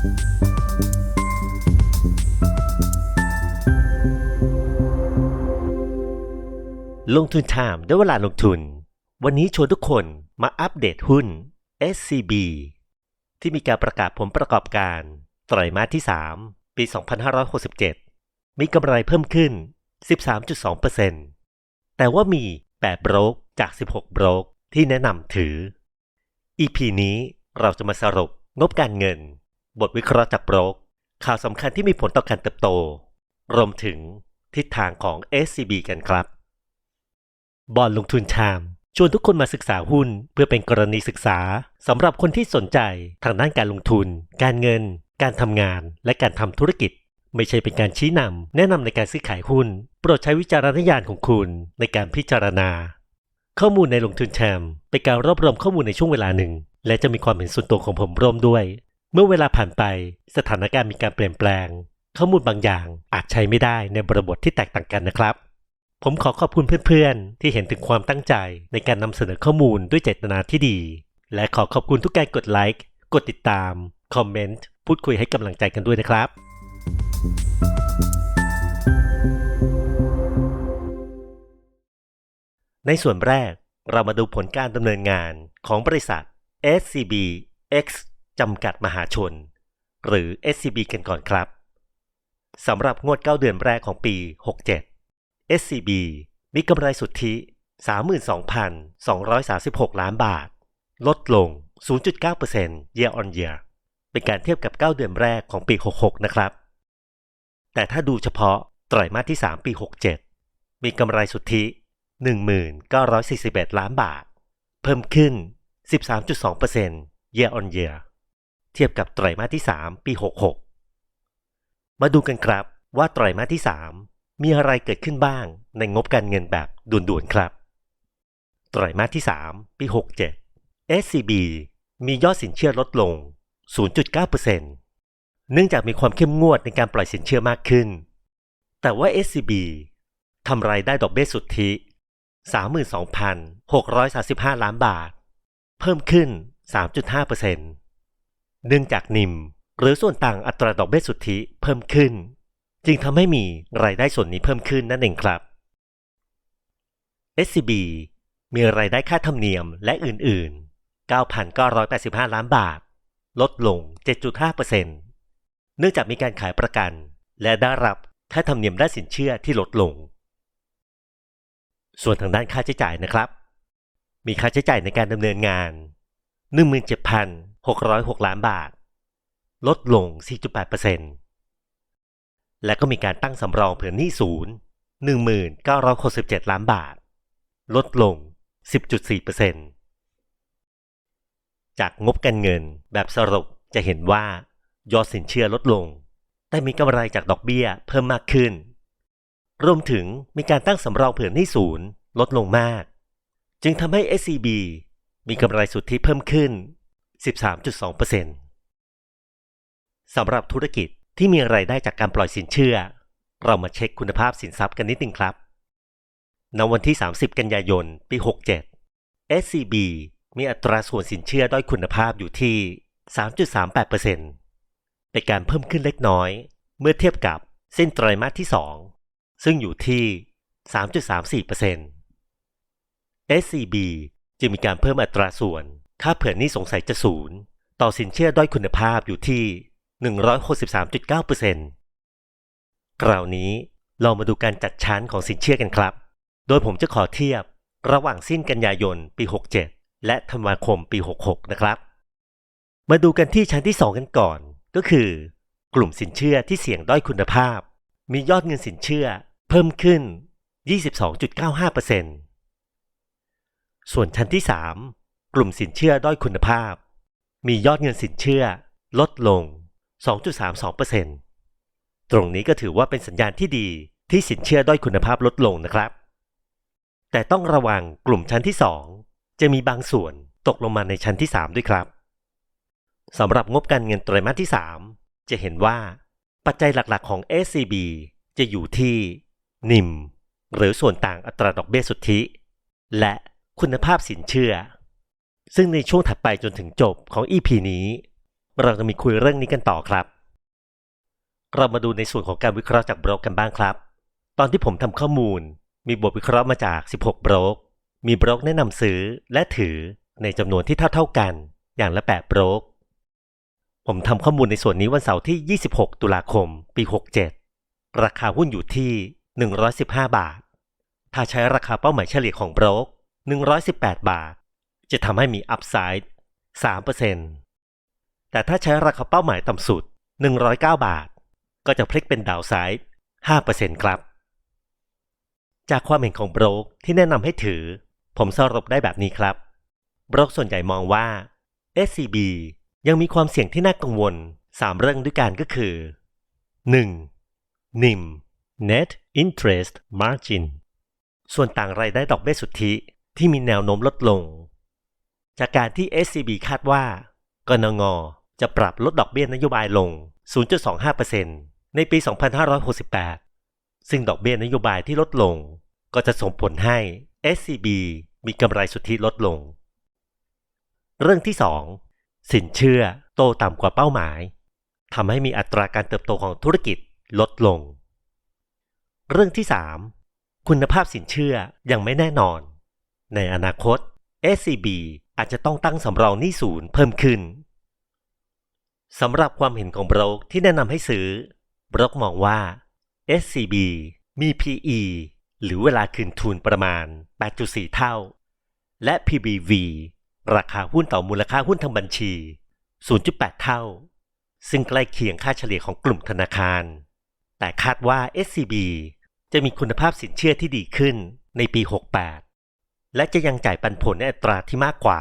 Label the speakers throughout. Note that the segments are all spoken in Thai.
Speaker 1: ลงทุนไทม์ได้เวลาลงทุน วันนี้ชวนทุกคนมาอัปเดตหุ้น SCB ที่มีการประกาศผลประกอบการไตรมาสที่ 3 ปี 2567 มีกำไรเพิ่มขึ้น 13.2%แต่ว่ามี 8 โบรกจาก 16 โบรกที่แนะนำถือ EP นี้เราจะมาสรุปงบการเงิน บทวิเคราะห์จากโบรก ข่าวสำคัญที่มีผลต่อการเติบโต รวมถึงทิศทางของ SCB กันครับ บอลลงทุนชาม ชวนทุกคนมาศึกษาหุ้นเพื่อเป็นกรณีศึกษาสำหรับคนที่สนใจทางด้านการลงทุน การเงิน การทำงาน และการทำธุรกิจ ไม่ใช่เป็นการชี้นำแนะนำในการซื้อขายหุ้น โปรดใช้วิจารณญาณของคุณในการพิจารณา ข้อมูลในลงทุนแชมเป็นการรวบรวมข้อมูลในช่วงเวลาหนึ่ง และจะมีความเห็นส่วนตัวของผมร่วมด้วย เมื่อเวลาผ่านไปสถานการณ์มีการเปลี่ยนแปลง ข้อมูลบางอย่างอาจใช้ไม่ได้ในบริบทที่แตกต่างกันนะครับ ผมขอขอบคุณเพื่อนๆ ที่เห็นถึงความตั้งใจในการนำเสนอข้อมูลด้วยเจตนาที่ดี และขอขอบคุณทุกการกดไลค์กดติดตาม คอมเมนต์ พูดคุยให้กำลังใจกันด้วยนะครับ ในส่วนแรกเรามาดูผลการดำเนินงานของบริษัท SCB X จำกัดมหาชน หรือ SCB กันก่อนครับสำหรับงวด 9 เดือนแรกของปี 67 SCB มีกำไรสุทธิ 32,236 ล้านบาท ลดลง 0.9% year on year เป็นการเทียบกับ 9 เดือนแรกของปี 66 นะครับ แต่ถ้าดูเฉพาะไตรมาสที่ 3 ปี 67 มีกำไรสุทธิ 1,941 ล้านบาท เพิ่มขึ้น 13.2% year on year เทียบกับไตรมาสที่ 3 ปี 66 มาดูกันครับว่าไตรมาสที่ 3 มีอะไรเกิดขึ้นบ้างในงบการเงินแบบด่วนๆครับ ไตรมาสที่ 3 ปี 67 SCB มียอดสินเชื่อลดลง 0.9%เนื่องจากมีความเข้มงวดในการปล่อยสินเชื่อมากขึ้น แต่ว่า SCB ทำรายได้ดอกเบี้ยสุทธิ 32,635 ล้านบาท เพิ่มขึ้น 3.5% เนื่องจากนิม หรือส่วนต่างอัตราดอกเบี้ยสุทธิเพิ่มขึ้น จึงทำให้มีรายได้ส่วนนี้เพิ่มขึ้นนั่นเองครับ SCB มีรายได้ค่าธรรมเนียมและอื่น ๆ 9,985 ล้านบาท ลดลง 7.5%เนื่องจากมีการขายประกัน และได้รับค่าธรรมเนียมด้านสินเชื่อที่ลดลง ส่วนทางด้านค่าใช้จ่ายนะครับ มีค่าใช้จ่ายในการดำเนินงาน 606 ล้านบาท ลดลง 4.8%และก็มีการตั้งสำรองเผื่อหนี้ศูนย์1967 ล้านบาท ลดลง 10.4%จากงบการเงินแบบสรุปจะเห็นว่ายอดสินเชื่อลดลง แต่มีกำไรจากดอกเบี้ยเพิ่มมากขึ้น รวมถึงมีการตั้งสำรองเผื่อหนี้ศูนย์ลดลงมาก จึงทำให้ SCB มีกำไรสุทธิเพิ่มขึ้น 13.2%สำหรับธุรกิจที่มีรายได้จากการปล่อยสินเชื่อ เรามาเช็คคุณภาพสินทรัพย์กันนิดนึงครับในวันที่ 30 กันยายน ปี 67 SCB มีอัตราส่วนสินเชื่อด้อยคุณภาพอยู่ที่ 3.38%เป็นการเพิ่มขึ้นเล็กน้อย เมื่อเทียบกับเส้นไตรมาสที่ 2 ซึ่งอยู่ที่ 3.34% SCB จึงมีการเพิ่มอัตราส่วน ค่าเผื่อนี้สงสัยจะศูนย์ต่อสินเชื่อด้อยคุณภาพอยู่ที่ 163.9%คราวนี้เรามาดูการจัดชั้นของสินเชื่อกันครับ โดยผมจะขอเทียบระหว่างสิ้นกันยายนปี 67 และธันวาคมปี 66 นะครับ มาดูกันที่ชั้นที่ 2 กันก่อน ก็คือ กลุ่มสินเชื่อที่เสี่ยงด้อยคุณภาพ มียอดเงินสินเชื่อเพิ่มขึ้น 22.95%ส่วนชั้นที่ 3 กลุ่มสินเชื่อด้อยคุณภาพ มียอดเงินสินเชื่อลดลง 2.32%ตรงนี้ก็ถือว่าเป็นสัญญาณที่ดีที่สินเชื่อด้อยคุณภาพลดลงนะครับ แต่ต้องระวังกลุ่มชั้นที่ 2 จะมีบางส่วนตกลงมาในชั้นที่ 3 ด้วยครับสำหรับงบการเงินไตรมาสที่ 3 จะเห็นว่า ปัจจัยหลักๆของ SCB จะอยู่ที่นิมหรือส่วนต่างอัตราดอกเบี้ยสุทธิ และคุณภาพสินเชื่อ ซึ่งในช่วงถัดไปจนถึงจบของ EP นี้ เราจะมีคุยเรื่องนี้กันต่อครับ เรามาดูในส่วนของการวิเคราะห์จากโบรกกันบ้างครับ ตอนที่ผมทำข้อมูล มีบทวิเคราะห์มาจาก 16โบรกมีโบรกแนะนำซื้อและถือในจำนวนที่เท่าๆกัน อย่างละ8โบรกผมทำข้อมูลในส่วนนี้วันเสาร์ที่ 26 ตุลาคม ปี 67 ราคาหุ้นอยู่ที่ 115 บาท ถ้าใช้ราคาเป้าหมายเฉลี่ยของโบรก118 บาท จะทำให้มีอัพไซด์3%แต่ถ้าใช้ราคาเป้าหมายต่ำสุด 109 บาท ก็จะพลิกเป็นดาวไซด์5%ครับ จากความเห็นของโบรกที่แนะนำให้ถือ ผมสรุปได้แบบนี้ครับ โบรกส่วนใหญ่มองว่า SCB ยังมีความเสี่ยงที่น่ากังวล 3 เรื่องด้วยกันก็คือ 1. NIM Net Interest Margin ส่วนต่างรายได้ดอกเบี้ยสุทธิที่มีแนวโน้มลดลง จากการที่ SCB คาดว่ากนง จะปรับลดดอกเบี้ยนโยบายลง 0.25%ในปี 2568 ซึ่งดอกเบี้ยนโยบายที่ลดลง ก็จะส่งผลให้ SCB มีกำไรสุทธิลดลง เรื่องที่ 2 สินเชื่อโตต่ำกว่าเป้าหมายทำให้มีอัตราการเติบโตของธุรกิจลดลง เรื่องที่ 3 คุณภาพสินเชื่อยังไม่แน่นอน ในอนาคต SCB อาจจะต้องตั้งสำรองหนี้ศูนย์เพิ่มขึ้นสำหรับความเห็นของบรกที่แนะนำให้ซื้อบรกมองว่า SCB มี PE หรือเวลาคืนทุนประมาณ 8.4 เท่า และ PBV ราคาหุ้นต่อมูลค่าหุ้นทางบัญชี 0.8 เท่า ซึ่งใกล้เคียงค่าเฉลี่ยของกลุ่มธนาคาร แต่คาดว่า SCB จะมีคุณภาพสินเชื่อที่ดีขึ้นในปี 68 และจะยังจ่ายปันผลในอัตราที่มากกว่า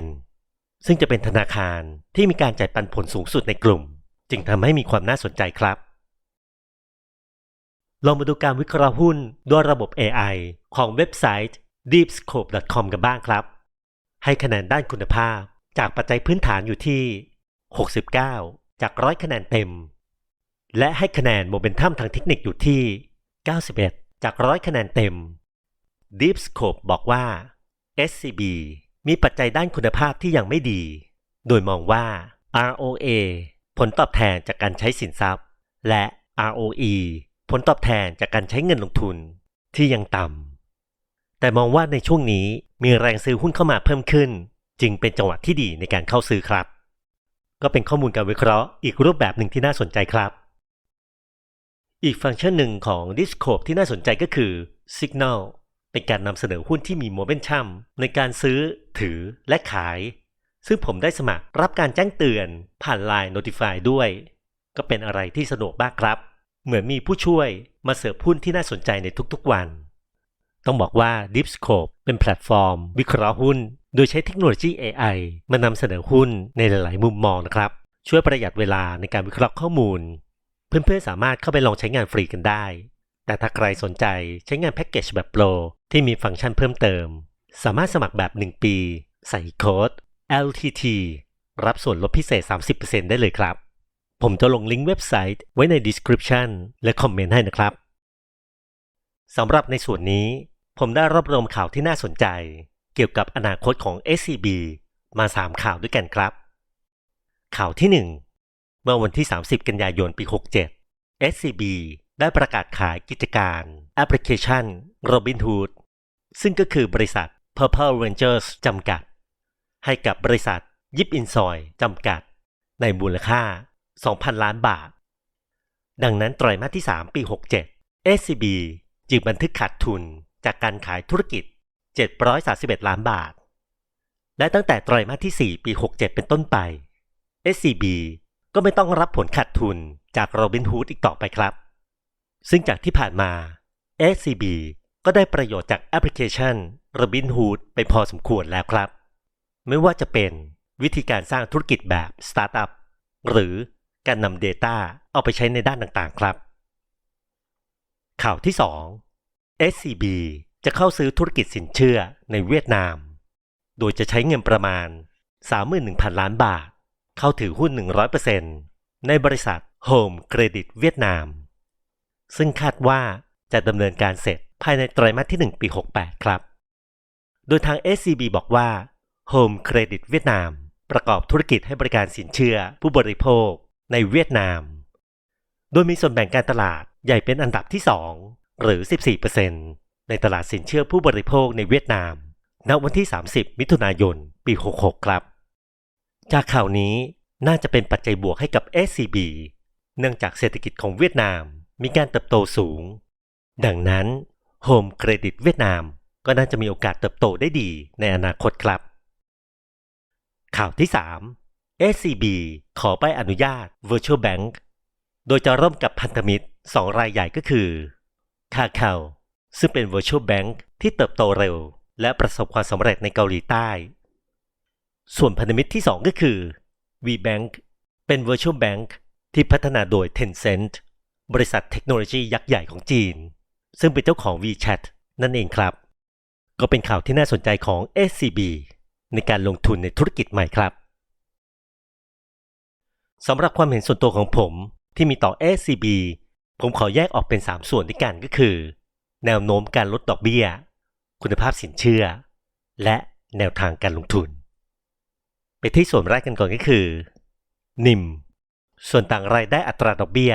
Speaker 1: 8%ซึ่งจะเป็นธนาคารที่มีการจ่ายปันผลสูงสุดในกลุ่ม จึงทำให้มีความน่าสนใจครับลองมาดูการวิเคราะห์หุ้นด้วยระบบ AI ของเว็บไซต์ deepscope.com กันบ้างครับ ให้คะแนนด้านคุณภาพจากปัจจัยพื้นฐานอยู่ที่ 69 จากร้อยคะแนนเต็ม และให้คะแนนโมเมนตัมทางเทคนิคอยู่ที่ 91 จากร้อยคะแนนเต็ม Deepscope บอกว่า SCB มีปัจจัยด้านคุณภาพที่ยังไม่ดี โดยมองว่า ROA ผลตอบแทนจากการใช้สินทรัพย์ และ ROE ผลตอบแทนจากการใช้เงินลงทุนที่ยังต่ำ แต่มองว่าในช่วงนี้มีแรงซื้อหุ้นเข้ามาเพิ่มขึ้น จึงเป็นจังหวะที่ดีในการเข้าซื้อครับ ก็เป็นข้อมูลการวิเคราะห์อีกรูปแบบหนึ่งที่น่าสนใจครับ อีกฟังก์ชันหนึ่งของ Discord ที่น่าสนใจก็คือ Signal เป็นการนำเสนอหุ้นที่มีโมเมนตัมในการซื้อ ถือและขาย ซึ่งผมได้สมัครรับการแจ้งเตือนผ่าน Line Notify ด้วย ก็เป็นอะไรที่สะดวกมากครับ เหมือนมีผู้ช่วยมาเสิร์ฟหุ้นที่น่าสนใจในทุกๆวัน ต้องบอกว่า Deepscope เป็นแพลตฟอร์ม วิเคราะห์หุ้น โดยใช้เทคโนโลยี AI มานำเสนอหุ้นในหลาย ๆ มุมมองนะครับ ช่วยประหยัดเวลาในการวิเคราะห์ข้อมูล เพื่อนๆสามารถเข้าไปลองใช้งานฟรีกันได้ แต่ถ้าใครสนใจใช้งานแพ็กเกจแบบโปรที่มีฟังก์ชันเพิ่มเติม สามารถสมัครแบบ 1 ปี ใส่โค้ด LTT รับส่วนลดพิเศษ 30%ได้เลยครับ ผมจะลงลิงก์เว็บไซต์ไว้ใน description และคอมเมนต์ให้นะครับสำหรับในส่วนนี้ผมได้รวบรวมข่าวที่น่าสนใจ เกี่ยวกับอนาคตของ SCB มา 3 ข่าวด้วยกันครับ ข่าวที่ 1 เมื่อวันที่ 30 กันยายนปี 67 SCB ได้ประกาศขายกิจการแอปพลิเคชัน Robinhood ซึ่งก็คือบริษัท Purple Rangers จำกัด ให้กับบริษัทยิปอินซอยจำกัด ในมูลค่า 2,000 ล้านบาท ดังนั้นไตรมาสที่ 3 ปี 67 SCB จึงบันทึกขาดทุนจากการขายธุรกิจ 731 ล้านบาท และตั้งแต่ไตรมาสที่ 4 ปี 67 เป็นต้นไป SCB ก็ไม่ต้องรับผลขาดทุนจาก Robinhood อีกต่อไปครับ ซึ่งจากที่ผ่านมา SCB ก็ได้ประโยชน์จากแอปพลิเคชัน Robinhood ไปพอสมควรแล้วครับ ไม่ว่าจะเป็นวิธีการสร้างธุรกิจแบบสตาร์ทอัพหรือการนำ Data เอาไปใช้ในด้านต่างๆครับ ข่าวที่ 2 SCB จะเข้าซื้อธุรกิจสินเชื่อในเวียดนาม โดยจะใช้เงินประมาณ 31,000 ล้านบาท เข้าถือหุ้น 100%ในบริษัท Home Credit เวียดนาม ซึ่งคาดว่าจะดำเนินการเสร็จภายในไตรมาสที่ 1 ปี 68 ครับ โดยทาง SCB บอกว่า Home Credit เวียดนาม ประกอบธุรกิจให้บริการสินเชื่อผู้บริโภคในเวียดนาม โดยมีส่วนแบ่งการตลาดใหญ่เป็นอันดับที่ 2 หรือ 14%ในตลาดสินเชื่อผู้บริโภคในเวียดนาม ณ วันที่ 30 มิถุนายน ปี 66 ครับ จากข่าวนี้น่าจะเป็นปัจจัยบวกให้กับ SCB เนื่องจากเศรษฐกิจของเวียดนาม มีการเติบโตสูง ดังนั้น Home Credit เวียดนามก็น่าจะมีโอกาสเติบโตได้ดีในอนาคตครับ ข่าวที่ 3 SCB ขอใบอนุญาต Virtual Bank โดยจะร่วมกับพันธมิตร 2 รายใหญ่ก็คือคาคาซึ่งเป็น Virtual Bank ที่เติบโตเร็ว และประสบความสำเร็จในเกาหลีใต้ ส่วนพันธมิตรที่ 2 ก็คือ VBank เป็น Virtual Bank ที่พัฒนาโดย Tencent บริษัทเทคโนโลยียักษ์ใหญ่ของจีน ซึ่งเป็นเจ้าของ WeChat นั่นเองครับ ก็เป็นข่าวที่น่าสนใจของ SCB ในการลงทุนในธุรกิจใหม่ครับสำหรับความเห็นส่วนตัวของผมที่มีต่อ SCB ผมขอแยกออกเป็น 3 ส่วนด้วยกันก็คือ แนวโน้มการลดดอกเบี้ย คุณภาพสินเชื่อ และแนวทางการลงทุน ไปที่ส่วนแรกกันก่อนก็คือนิมส่วนต่างรายได้อัตราดอกเบี้ย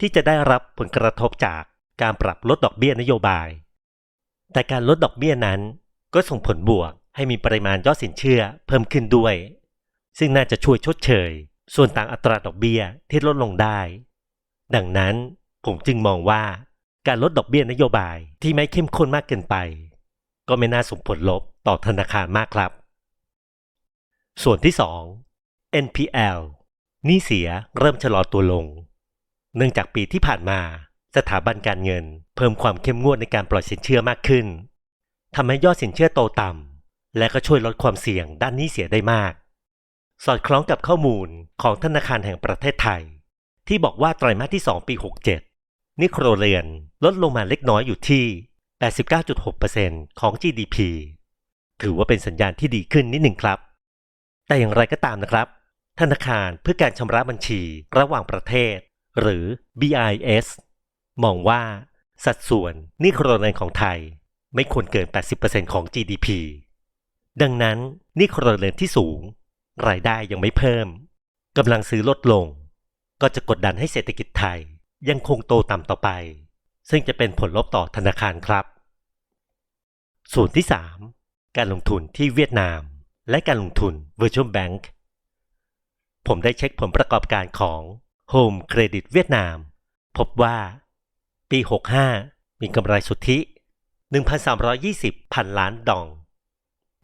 Speaker 1: ที่จะได้รับผลกระทบจากการปรับลดดอกเบี้ยนโยบาย แต่การลดดอกเบี้ยนั้นก็ส่งผลบวกให้มีปริมาณยอดสินเชื่อเพิ่มขึ้นด้วย ซึ่งน่าจะช่วยชดเชย ส่วนต่างอัตราดอกเบี้ยที่ลดลงได้ ดังนั้นผมจึงมองว่าการลดดอกเบี้ยนโยบายที่ไม่เข้มข้นมากเกินไป ก็ไม่น่าส่งผลลบต่อธนาคารมากครับ ส่วนที่ 2 NPL หนี้เสียเริ่มชะลอตัวลง เนื่องจากปีที่ผ่านมา สถาบันการเงิน เพิ่มความเข้มงวดในการปล่อยสินเชื่อมากขึ้นทำให้ยอดสินเชื่อโตต่ำและก็ช่วยลดความเสี่ยงด้านหนี้เสียได้มาก สอดคล้องกับข้อมูลของธนาคารแห่งประเทศไทย ที่บอกว่าไตรมาสที่ 2 ปี 67นี่ครเรือนลดลงมาเล็กน้อยอยู่ที่ 89.6%ของ GDP ถือว่าเป็นสัญญาณที่ดีขึ้นนิดหนึ่งครับ แต่อย่างไรก็ตามนะครับ ธนาคารเพื่อการชำระบัญชีระหว่างประเทศ หรือ BIS มองว่า สัดส่วนหนี้ครัวเรือนของไทยไม่ควรเกิน 80%ของ GDP ดังนั้นหนี้ครัวเรือนที่สูง รายได้ยังไม่เพิ่มกำลังซื้อลดลง ก็จะกดดันให้เศรษฐกิจไทยยังคงโตต่ำต่อไป ซึ่งจะเป็นผลลบต่อธนาคารครับ ส่วนที่ 3 การลงทุนที่เวียดนาม และการลงทุน Virtual Bank ผมได้เช็คผลประกอบการของ Home Credit เวียดนาม พบว่า ปี 65 มีกำไรสุทธิ 1,320พันล้านดอง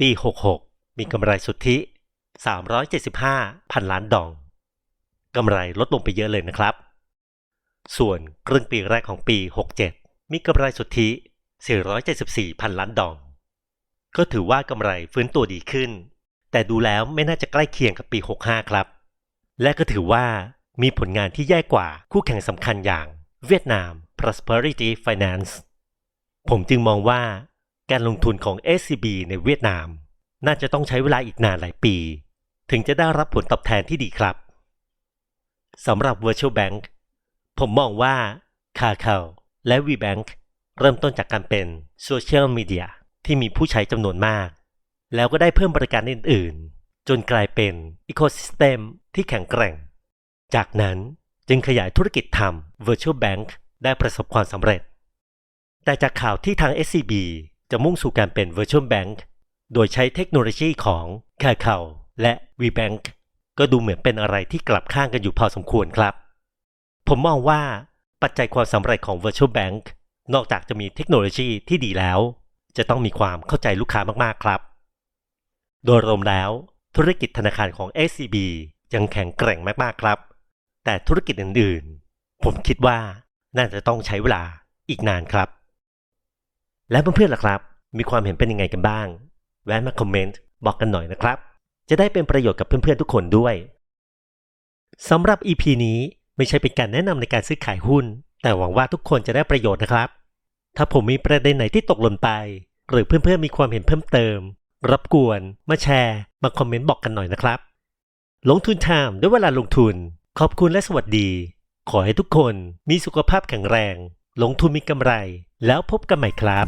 Speaker 1: ปี 66 มีกำไรสุทธิ 375พันล้านดอง กำไรลดลงไปเยอะเลยนะครับ ส่วนครึ่งปีแรกของปี 67 มีกำไรสุทธิ 474พันล้านดอง ก็ถือว่ากำไรฟื้นตัวดีขึ้น แต่ดูแล้วไม่น่าจะใกล้เคียงกับปี 65 ครับ และก็ถือว่า มีผลงานที่แย่กว่าคู่แข่งสำคัญอย่างเวียดนาม Prosperity Finance ผมจึงมองว่าการลงทุนของ SCB ในเวียดนาม น่าจะต้องใช้เวลาอีกนานหลายปี ถึงจะได้รับผลตอบแทนที่ดีครับสำหรับ Virtual Bank ผมมองว่า c a c a o และ VBank เริ่มต้นจากการเป็นโซเชียลมีเดียที่มีผู้ใช้จำนวนมาก แล้วก็ได้เพิ่มบริการอื่น ๆ จนกลายเป็นอีโค y ิสเต็มที่แข็งแกร่ง จากนั้นจึงขยายธุรกิจทำ Virtual Bank ได้ประสบความสำเร็จ แต่จากข่าวที่ทาง SCB จะมุ่งสู่การเป็น Virtual Bank โดยใช้เทคโนโลยีของ c a c a o และ VBank ก็ดูเหมือนเป็นอะไรที่กลับข้างกันอยู่พอสมควรครับ ผมมองว่าปัจจัยความสำเร็จของ Virtual Bank นอกจากจะมีเทคโนโลยีที่ดีแล้ว จะต้องมีความเข้าใจลูกค้ามากๆครับ โดยรวมแล้ว ธุรกิจธนาคารของ SCB ยังแข็งแกร่งมากๆครับ แต่ธุรกิจอื่นๆ ผมคิดว่าน่าจะต้องใช้เวลาอีกนานครับ และเพื่อนๆล่ะครับ มีความเห็นเป็นยังไงกันบ้าง แวะมาคอมเมนต์บอกกันหน่อยนะครับ จะได้เป็นประโยชน์กับเพื่อนๆทุกคนด้วยสำหรับ EP นี้ไม่ใช่เป็นการแนะนำในการซื้อขายหุ้น แต่หวังว่าทุกคนจะได้ประโยชน์นะครับ ถ้าผมมีประเด็นไหนที่ตกหล่นไป หรือเพื่อนๆมีความเห็นเพิ่มเติม รับกวน มาแชร์ มาคอมเมนต์บอกกันหน่อยนะครับ ลงทุนไทม์ด้วยเวลาลงทุน ขอบคุณและสวัสดี ขอให้ทุกคนมีสุขภาพแข็งแรง ลงทุนมีกำไร แล้วพบกันใหม่ครับ